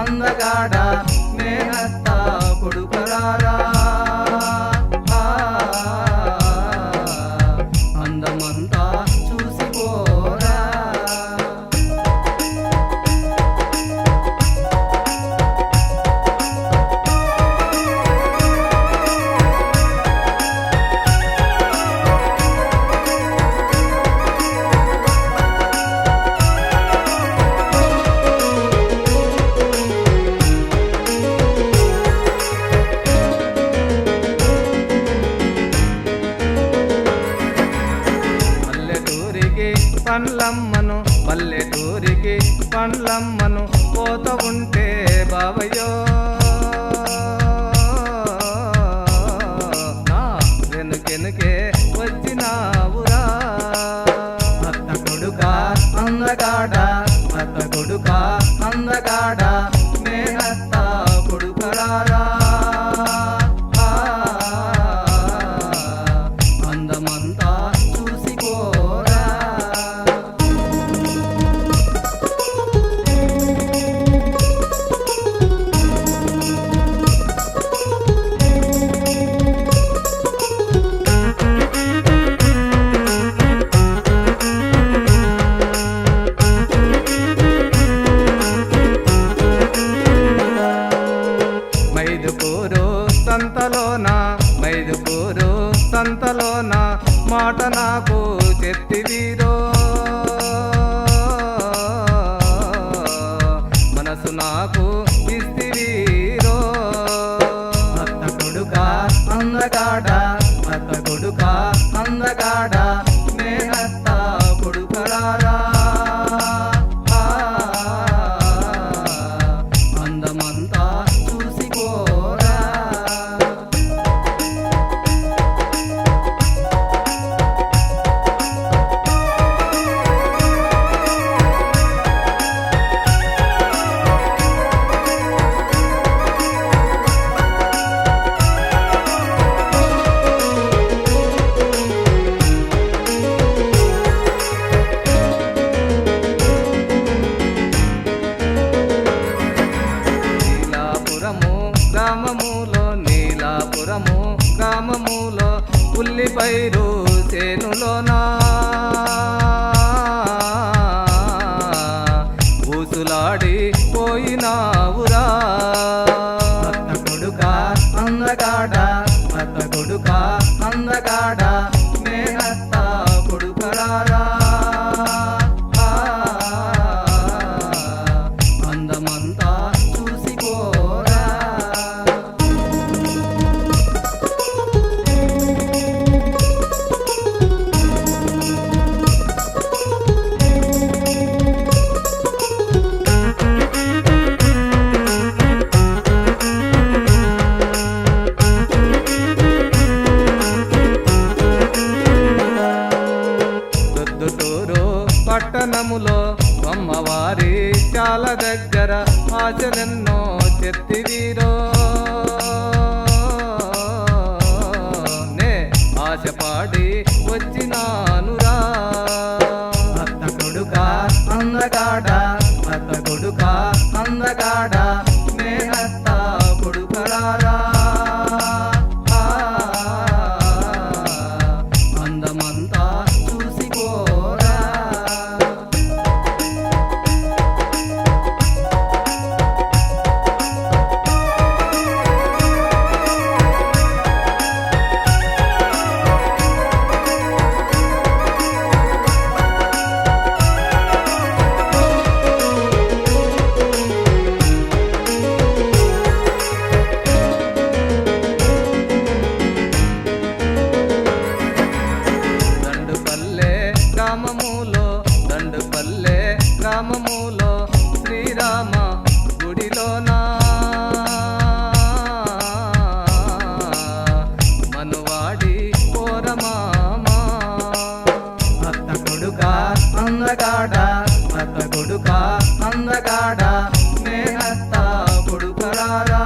ಅಂದಗಾಡ. ఊరికి పండ్లమ్మను పోత ఉంటే బాబయో సంతలోన మాట నాకు చెప్తివీరో అత్త కొడుక అందగాడ నేనత్త కొడుకరారా అందమంతా ఆశలెన్నో చెత్తివీరో. నే ఆశపాడి వచ్చినానురా. భర్త కొడుక అందగాడ భర్త కొడుక అందగాడ నేనత్త కొడుకరారా అందమంతా గ్రామములో దండుపల్లె గ్రామములో శ్రీరామ గుడిలోనా? మనవాడి కోరమామ భక్త కొడుక అందగాడ భక్త కొడుక అందగాడ నేనత్త కొడుకరారా?